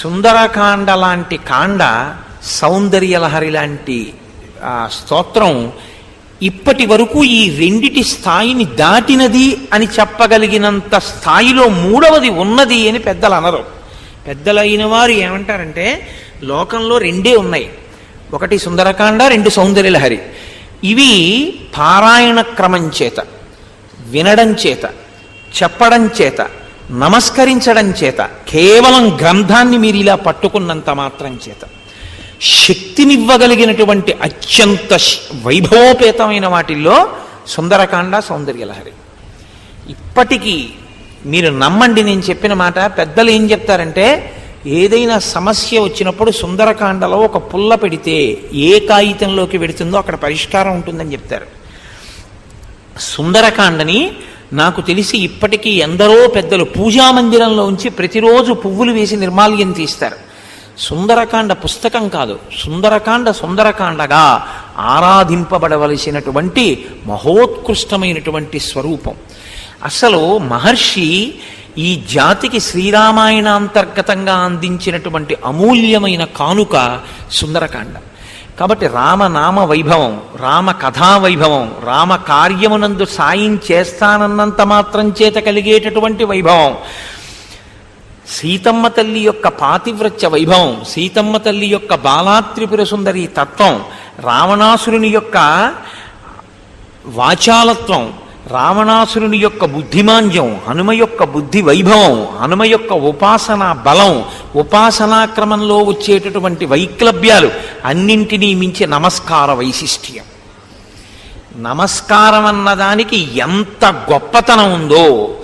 సుందరకాండ లాంటి కాండ సౌందర్యలహరి లాంటి ఆ, స్తోత్రం ఇప్పటి వరకు ఈ రెండిటి స్థాయిని దాటినది అని చెప్పగలిగినంత స్థాయిలో మూడవది ఉన్నది అని పెద్దలు అనరు. పెద్దలైన వారు ఏమంటారంటే లోకంలో రెండే ఉన్నాయి. ఒకటి సుందరకాండ రెండు సౌందర్యలహరి. ఇవి పారాయణ క్రమం చేత వినడం చేత చెప్పడం చేత నమస్కరించడం చేత కేవలం గ్రంథాన్ని మీరు ఇలా పట్టుకున్నంత మాత్రం చేత శక్తినివ్వగలిగినటువంటి అత్యంత వైభవోపేతమైన వాటిల్లో సుందరకాండ సౌందర్యలహరి. ఇప్పటికీ మీరు నమ్మండి నేను చెప్పిన మాట పెద్దలు ఏం చెప్తారంటే ఏదైనా సమస్య వచ్చినప్పుడు సుందరకాండలో ఒక పుల్ల పెడితే ఏ కాగితంలోకి పెడుతుందో అక్కడ పరిష్కారం ఉంటుందని చెప్తారు. సుందరకాండని నాకు తెలిసి ఇప్పటికీ ఎందరో పెద్దలు పూజా మందిరంలో ఉంచి ప్రతిరోజు పువ్వులు వేసి నిర్మాల్యం తీస్తారు. సుందరకాండ పుస్తకం కాదు సుందరకాండ సుందరకాండగా ఆరాధింపబడవలసినటువంటి మహోత్కృష్టమైనటువంటి స్వరూపం. అసలు మహర్షి ఈ జాతికి శ్రీరామాయణ అంతర్గతంగా అందించినటువంటి అమూల్యమైన కానుక సుందరకాండ. కాబట్టి రామనామ వైభవం రామ కథా వైభవం రామ కార్యమునందు సాయం చేస్తానన్నంత మాత్రం చేత కలిగేటటువంటి వైభవం. సీతమ్మ తల్లి యొక్క పాతివ్రత్య వైభవం సీతమ్మ తల్లి యొక్క బాలాత్రిపుర సుందరి తత్వం రావణాసురుని యొక్క వాచాలత్వం రావణాసురుని యొక్క బుద్ధిమాంద్యం హనుమ యొక్క బుద్ధి వైభవం హనుమ యొక్క ఉపాసన బలం ఉపాసనాక్రమంలో వచ్చేటటువంటి వైక్లభ్యాలు అన్నింటినీ మించి నమస్కార వైశిష్ట్యం. నమస్కారం అన్నదానికి ఎంత గొప్పతనం ఉందో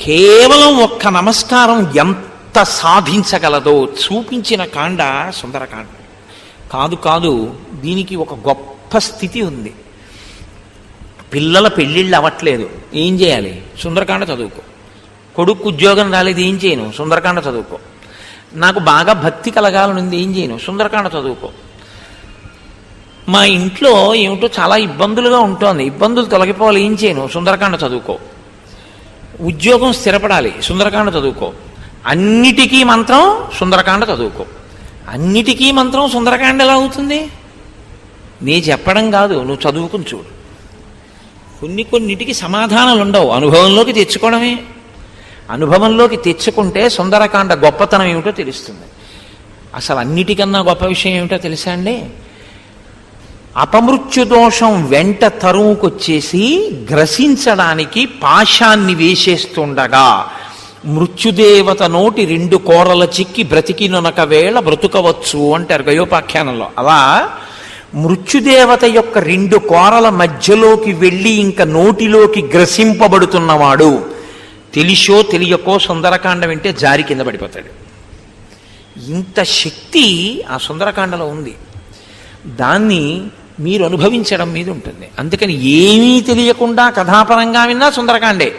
కేవలం ఒక్క నమస్కారం ఎంత సాధించగలదో చూపించిన కాండ సుందరకాండ. కాదు కాదు దీనికి ఒక గొప్ప స్థితి ఉంది. పిల్లల పెళ్ళిళ్ళు అవ్వట్లేదు ఏం చేయాలి? సుందరకాండ చదువుకో. కొడుకు ఉద్యోగం రాలేదు ఏం చేయను? సుందరకాండ చదువుకో. నాకు బాగా భక్తి కలగాలనుంది ఏం చేయను. సుందరకాండ చదువుకో. మా ఇంట్లో ఏమిటో చాలా ఇబ్బందులుగా ఉంటుంది. ఇబ్బందులు తొలగిపోవాలి ఏం చేయను. సుందరకాండ చదువుకో. ఉద్యోగం స్థిరపడాలి సుందరకాండ చదువుకో. అన్నిటికీ మంత్రం సుందరకాండ చదువుకో. అన్నిటికీ మంత్రం సుందరకాండ ఎలా అవుతుంది? నీ చెప్పడం కాదు నువ్వు చదువుకుని చూడు. కొన్ని కొన్నిటికి సమాధానాలు ఉండవు అనుభవంలోకి తెచ్చుకోవడమే. అనుభవంలోకి తెచ్చుకుంటే సుందరకాండ గొప్పతనం ఏమిటో తెలుస్తుంది. అసలు అన్నిటికన్నా గొప్ప విషయం ఏమిటో తెలుసా అండి? అపమృత్యుదోషం వెంట తరువుకొచ్చేసి గ్రసించడానికి పాశాన్ని వేసేస్తుండగా మృత్యుదేవత నోటి రెండు కోరల చిక్కి బ్రతికినొనక వేళ బ్రతుకవచ్చు అంటారు గయోపాఖ్యానంలో. అలా మృత్యుదేవత యొక్క రెండు కోరల మధ్యలోకి వెళ్ళి ఇంకా నోటిలోకి గ్రసింపబడుతున్నవాడు తెలిసో తెలియకో సుందరకాండం వింటే జారి కింద పడిపోతాడు. ఇంత శక్తి ఆ సుందరకాండలో ఉంది. దాన్ని మీరు అనుభవించడం మీద ఉంటుంది. అందుకని ఏమీ తెలియకుండా కథాపరంగా విన్నా సుందరకాండే.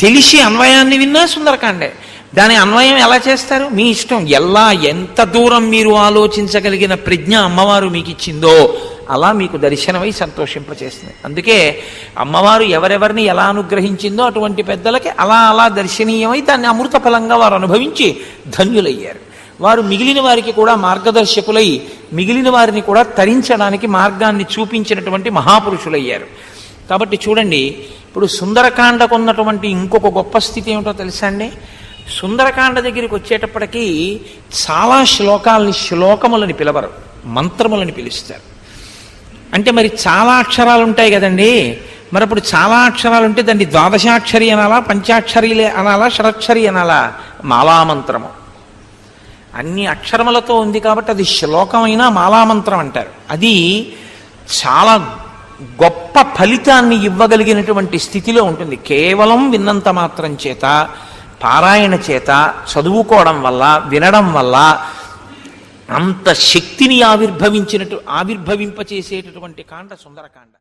తెలిసి అన్వయాన్ని విన్నా సుందరకాండే. దాని అన్వయం ఎలా చేస్తారు? మీ ఇష్టం. ఎలా ఎంత దూరం మీరు ఆలోచించగలిగిన ప్రజ్ఞ అమ్మవారు మీకు ఇచ్చిందో అలా మీకు దర్శనమై సంతోషింపచేస్తుంది. అందుకే అమ్మవారు ఎవరెవరిని ఎలా అనుగ్రహించిందో అటువంటి పెద్దలకి అలా అలా దర్శనీయమై దాన్ని అమృత ఫలంగా వారు అనుభవించి ధన్యులయ్యారు. వారు మిగిలిన వారికి కూడా మార్గదర్శకులై మిగిలిన వారిని కూడా తరించడానికి మార్గాన్ని చూపించినటువంటి మహాపురుషులయ్యారు. కాబట్టి చూడండి ఇప్పుడు సుందరకాండకు ఉన్నటువంటి ఇంకొక గొప్ప స్థితి ఏమిటో తెలుసా అండి? సుందరకాండ దగ్గరికి వచ్చేటప్పటికీ చాలా శ్లోకాలని శ్లోకములని పిలవరు మంత్రములని పిలుస్తారు. అంటే మరి చాలా అక్షరాలు ఉంటాయి కదండి. మరి అప్పుడు చాలా అక్షరాలు ఉంటే దాన్ని ద్వాదశాక్షరి అనాలా పంచాక్షరీలే అనాలా షడక్షరి అనాలా? మాలామంత్రము. అన్ని అక్షరములతో ఉంది కాబట్టి అది శ్లోకమైన మాలామంత్రం అంటారు. అది చాలా గొప్ప ఫలితాన్ని ఇవ్వగలిగినటువంటి స్థితిలో ఉంటుంది. కేవలం విన్నంత మాత్రం చేత పారాయణ చేత చదువుకోవడం వల్ల వినడం వల్ల అంత శక్తిని ఆవిర్భవించినట్టు ఆవిర్భవింపచేసేటటువంటి కాండ సుందరకాండ.